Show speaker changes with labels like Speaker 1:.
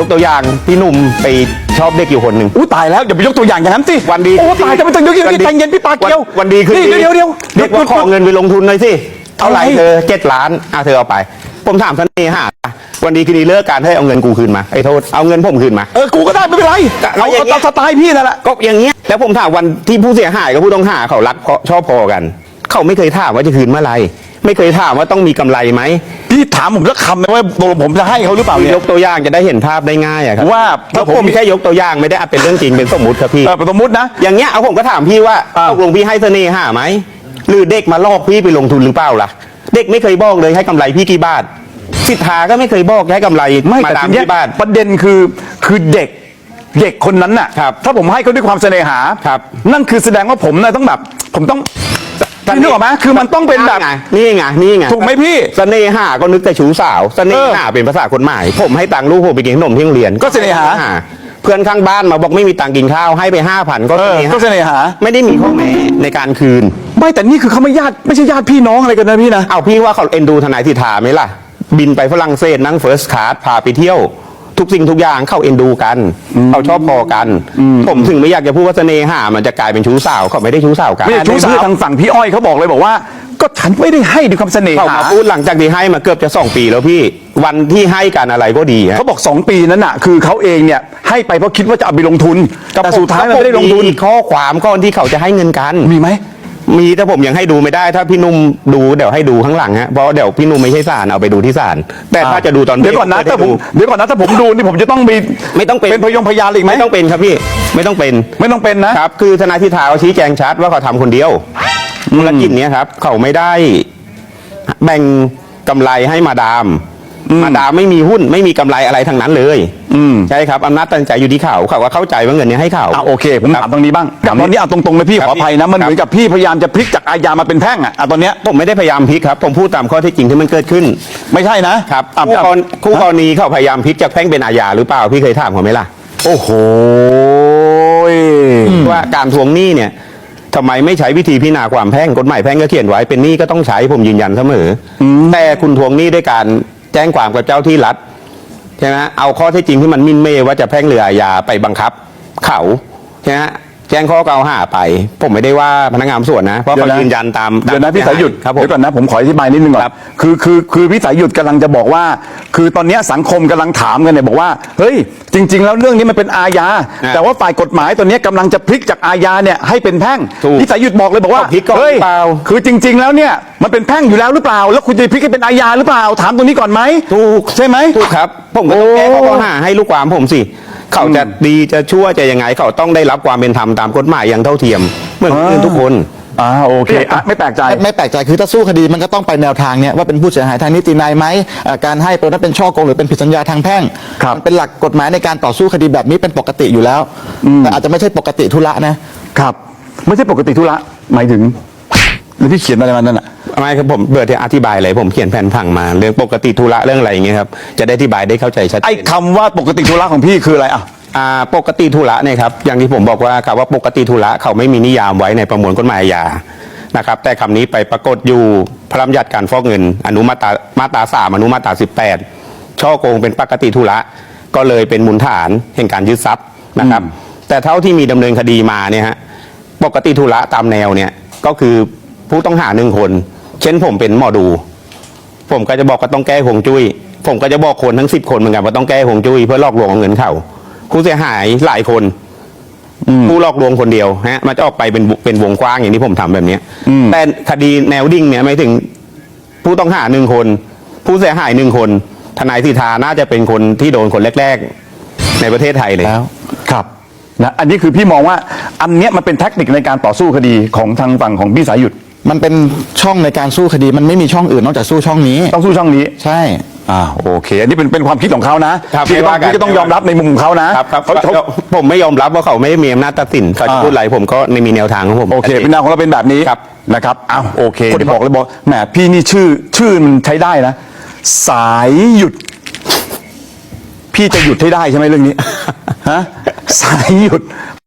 Speaker 1: ยกตัวอย่างพี่หนุ่มไปชอบเด็กอยู่คนหนึ่ง
Speaker 2: อู้ตายแล้วอย่าไปยกตัวอย่างอย่างนั้นสิ
Speaker 1: วันดี
Speaker 2: โอ้ตายจะไม่ต้องยกอย่าง
Speaker 1: วัน
Speaker 2: นี้
Speaker 1: ดี
Speaker 2: ใจเย็นพี่ปาเกียว
Speaker 1: วันวันดีคือ
Speaker 2: นี่เดี๋ยวเดี๋ยว
Speaker 1: เด็กว่าขอเงินไปลงทุนหน่อยสิเท่าไหร่
Speaker 2: อะไร
Speaker 1: เธอเจ็ดล้านอะเธอเอาไป ผมถามเสน่หาวันดีคืนดีเลิกการให้เอาเงินกูคืนมาไอ้โทษเอาเงินผมคืนมา
Speaker 2: เออกูก็ได้ไม่เป็นไร
Speaker 1: ก็เอา
Speaker 2: เอา
Speaker 1: อย่างเงี้ย
Speaker 2: เอาสไตล์พี่นั่นแหละ
Speaker 1: ก็อย่างเงี้ยแล้วผมถามวันที่ผู้เสียหายกับผู้ต้องหาเขารักเพราะชอบพอกัน เขาไม่เคยถามว่าจะคืนเมื่อไหร ไม่เคยถามว่าต้องมีกำไรไหม
Speaker 2: พี่ถามผมสักคำนะว่าตกลงผมจะให้เขาหรือเปล่าเนี่ย
Speaker 1: ยกตัวอย่างจะได้เห็นภาพได้ง่ายอะครับ
Speaker 2: ว่า
Speaker 1: แล้วผมแค่ยกตัวอย่างไม่ได้เอาเป็นเรื่องจริงเป็นสมมุติครับพี่
Speaker 2: เออสมมตินะ
Speaker 1: อย่างเงี้ยเอาผมก็ถามพี่ว่า
Speaker 2: อ่า
Speaker 1: ตกลงพี่ให้เสน่หาไหมหรือเด็กมาลอกพี่ไปลงทุนหรือเปล่าล่ะ เด็กไม่เคยบอกเลยให้กำไรพี่กี่บาทสิทธาก็ไม่เคยบอกให้กำไร
Speaker 2: ไม่
Speaker 1: มา
Speaker 2: แต่
Speaker 1: ดาม
Speaker 2: ทีเนี้ย
Speaker 1: กี่บาท
Speaker 2: ประเด็นคือคือเด็กเด็กคนนั้นน่ะ
Speaker 1: ครับ
Speaker 2: ถ้าผมให้เขาด้วยความเสน่หา
Speaker 1: ครับ
Speaker 2: นั่นคือแสดงว่าผมน่ะต้องแบบ ผมต้อง พี่นึกออกไหมคือมันต้องเป็นแบบ
Speaker 1: ไงนี่ไงนี่ไง
Speaker 2: ถูกไหมพี่
Speaker 1: เสน่หาก็นึกแต่ชู้สาวเสน่หา
Speaker 2: เออ
Speaker 1: เป็นภาษากฎหมาย ผมให้ตังค์ลูกผมไปกินขนมที่โรงเรียน
Speaker 2: ก็เสน่หา
Speaker 1: เพื่อนข้างบ้านมาบอกไม่มีตังค์กินข้าวให้ไปห้าพันก็
Speaker 2: เออก็เสน่หา
Speaker 1: ไม่ได้มีข้อแม้ในการคืน
Speaker 2: ไม่แต่นี่คือเขาไม่ญาติไม่ใช่ญาติพี่น้องอะไรกันนะพี่นะ
Speaker 1: เอาพี่ว่าเขาเอ็นดูทนายสิทธาไหมล่ะ บินไปฝรั่งเศสนั่งเฟิร์สคลาสพาไปเที่ยว ทุกสิ่งทุกอย่างเข้าเอ็นดูกันเขาชอบพอกัน ผมถึงไม่อยากจะพูดว่าเสน่หามันจะกลายเป็นชู้สาวเขาไม่ได้ชู้สาวกัน
Speaker 2: ไม่ใช่ชู้สาวทางฝั่งพี่อ้อยเขาบอกเลยบอกว่า ก็ฉันไม่ได้ให้ด้วยความเสน่
Speaker 1: เขา
Speaker 2: หา
Speaker 1: มาพูดหลังจากที่ให้มาเกือบจะสองปีแล้วพี่วันที่ให้กันอะไรก็ดีฮะ
Speaker 2: เขาบอก 2 ปีนั้นน่ะ คือเขาเองเนี่ยให้ไปเพราะคิดว่าจะเอาไปลงทุน แต่สุดท้ายมันไม่ได้ลงทุน
Speaker 1: มีข้อความก่อนที่เขาจะให้เงินกัน
Speaker 2: มีไหม
Speaker 1: มีแต่ผมยังให้ดูไม่ได้ ถ้าพี่นุ่มดูเดี๋ยวให้ดูข้างหลังฮะเพราะเดี๋ยวพี่นุ่มไม่ใช่ศาลเอาไปดูที่ศาลแต่ถ้าจะดูตอน
Speaker 2: เดี๋ยวก่อนนะถ้าผมเดี๋ยวก่อนนะถ้าผมดูนี่ผมจะต้องมี
Speaker 1: ไม่ต้องเป็น
Speaker 2: เป็นพยงพยานอีกไหม
Speaker 1: ไม่ต้องเป็นครับพี่ไม่ต้องเป็น
Speaker 2: ไม่ต้องเป็นนะ
Speaker 1: ครับ คือทนายทิธาเขาชี้แจงชัดว่าเขาทำคนเดียวธุรกิจเนี้ยครับ เขาไม่ได้แบ่งกำไรให้มาดาม มาดามไม่มีหุ้นไม่มีกำไรอะไรทั้งนั้นเลย
Speaker 2: อืม
Speaker 1: ใช่ครับอำนาจตัดสินใจอยู่ที่เขาเขาก็เข้าใจว่าเงินเนี้ให้เขา
Speaker 2: อะโอเคผมถามตรงนี้บ้างกับตอนนี้เอาตรงๆเลยพี่
Speaker 1: ครั
Speaker 2: ข
Speaker 1: บ
Speaker 2: ออภัยนะมัน
Speaker 1: ครับ
Speaker 2: เหมือนกับพี่พยายามจะพลิกจากอาญามาเป็นแพ่งอะอะตอนเนี้ย
Speaker 1: ผมไม่ได้พยายามพลิกครับผมพูดตามข้อเท็จจริงที่มันเกิดขึ้น
Speaker 2: ไม่ใช่นะครับอะ
Speaker 1: คู่กรณีคู่กรณีเขาพยายามพลิกจากแพ่งเป็นอาญาหรือเปล่าพี่เคยถามเขาไหมล่ะ
Speaker 2: โอ้โห
Speaker 1: ว่าการทวงหนี้เนี่ยทำไมไม่ใช้วิธีพิจารณาความแพ่งกฎหมายแพ่งก็เขียนไว้เป็นหนี้ก็ต้องใช้ผมยืนยันเสมออแต่คุณทวงหนี้ด้วยการ แจ้งความกับเจ้าที่รัฐใช่ไหมเอาข้อเท็จจริงที่มันมินเมยว่าจะแพ่งเรืออาญาไปบังคับ เขาใช่ไหม จ้งข้อกล่าวหาไป ผมไม่ได้ว่าพนักงานสอบสวนนะ เพราะเขายืนยันตาม
Speaker 2: เดี๋ยวนะ
Speaker 1: ตม
Speaker 2: พี่สายหยุด
Speaker 1: ครับผม
Speaker 2: เดี๋ยวก่อนนะผมขออธิบายนิดนึงก่อน
Speaker 1: ครับ
Speaker 2: คือคือคือพี่สายหยุดกำลังจะบอกว่า คือตอนเนี้ยสังคมกำลังถามกันเนี่ยบอกว่าเฮ้ยจริง ๆ แล้วเรื่องนี้มันเป็นอาญา
Speaker 1: อะ
Speaker 2: แต่ว่าฝ่ายกฎหมายตอนเนี้ยกำลังจะพลิกจากอาญาเนี่ยให้เป็นแพ่ง
Speaker 1: ถูก
Speaker 2: พี่สายหยุดบอกเลยบอกว่า
Speaker 1: เอาพลิกก่อน
Speaker 2: เฮ้ย
Speaker 1: หรือเปล่า
Speaker 2: คือจริง ๆ แล้วเนี่ยมันเป็นแพ่งอยู่แล้วหรือเปล่า แล้วคุณจะพลิกให้เป็นอาญาหรือเปล่าถามตรงนี้ก่อนไหม
Speaker 1: ถูก
Speaker 2: ใช่ไหม
Speaker 1: ถูกครับผมก็ต้องแก้
Speaker 2: โอ้
Speaker 1: ข้อกล่าวหาให้ลูกความผมสิ เขาจะดีจะชั่วจะยังไง เขาต้องได้รับความเป็นธรรมตามกฎหมายอย่างเท่าเทียมเหมือนคนอื่นทุกคน
Speaker 2: อ่าโอเคอะไม่แปลกใจ
Speaker 3: ไม่ไม่แปลกใจคือถ้าสู้คดีมันก็ต้องไปแนวทางเนี่ยว่าเป็นผู้เสียหายทางนิตินัยไหมเอ่อการให้เป็นนั้นเป็นช่อโกงหรือเป็นผิดสัญญาทางแพ่ง
Speaker 2: ครับ
Speaker 3: มันเป็นหลักกฎหมายในการต่อสู้คดีแบบนี้เป็นปกติอยู่แล้วแต่อาจจะไม่ใช่ปกติธุระนะ
Speaker 2: ครับ ไม่ใช่ปกติธุระหมายถึง แล้วพี่เขียนอะไรมานั่นอะ
Speaker 1: ไม่ครับผมเบื่อที่อธิบายอะไรผมเขียนแผนผังมา เรื่องปกติธุระเรื่องอะไรอย่างเงี้ยครับจะได้อธิบายได้เข้าใจชัดเจน
Speaker 2: ไอ้คำว่าปกติธุระของพี่คืออะไรอะ
Speaker 1: อ่าปกติธุระเนี่ยครับอย่างที่ผมบอกว่าคำว่าปกติธุระเขาไม่มีนิยามไว้ในประมวลกฎหมายอาญานะครับ แต่คำนี้ไปปรากฏอยู่พระราชบัญญัติการฟอกเงิน อนุมาตรามาตราสามอนุมาตราสิบแปดช่อโกงเป็นปกติธุระก็เลยเป็นมูลฐานแห่งการยึดทรัพย์นะครับ แต่เท่าที่มีดำเนินคดีมาเนี่ยฮะปกติธุระตามแนวเนี่ยก็คือ ผู้ต้องหาหนึ่งคน เช่นผมเป็นหมอดู ผมก็จะบอกว่าต้องแก้หวงจุ้ย ผมก็จะบอกคนทั้งสิบคนเหมือนกันว่าต้องแก้หวงจุ้ยเพื่อหลอกลวงเอาเงินเขาผู้เสียหายหลายคน ผู้หลอกลวงคนเดียวฮะมันจะออกไปเป็นเป็นวงกว้างอย่างที่ผมทำแบบเนี้ย
Speaker 2: อืม
Speaker 1: แต่คดีแนวดิ่งเนี่ยไม่ถึงผู้ต้องหาหนึ่งคน ผู้เสียหายหนึ่งคน ทนายสิทธาน่าจะเป็นคนที่โดนคนแรก ๆ ในประเทศไทยเลย
Speaker 3: แล้ว
Speaker 2: ครับนะอันนี้คือพี่มองว่าอันเนี้ยมันเป็นแทคนิคในการต่อสู้คดีของทางฝั่งของพี่สายหยุด
Speaker 3: มันเป็นช่องในการสู้คดีมันไม่มีช่องอื่นนอกจากสู้ช่องนี้
Speaker 2: ต้องสู้ช่องนี้
Speaker 3: ใช่
Speaker 2: อ่าโอเค อันนี้เป็นเป็นความคิดของเขานะครับพี่ก็ต้อง
Speaker 1: ไม่ว่ากัน
Speaker 2: พี่ก็ต้องยอมรับในมุมของเขานะครับ
Speaker 1: ครับ
Speaker 2: เขาเขา
Speaker 1: เขาผมไม่ยอมรับว่าเขาไม่ได้มีอำนาจตัดสินเขาจะ
Speaker 2: อ่า
Speaker 1: พูดอะไรผมก็ไม่มีแนวทางของผม
Speaker 2: โอเคพี่นาของเราเป็นแบบนี้
Speaker 1: ครับ
Speaker 2: นะครับอ้าวโอเคเดี๋ยวบอกเลยบอกแหมพี่นี่ชื่อชื่อมันใช้ได้นะ สายหยุด พี่จะหยุดให้ได้ใช่ไหมเรื่องนี้ ฮะสายหยุด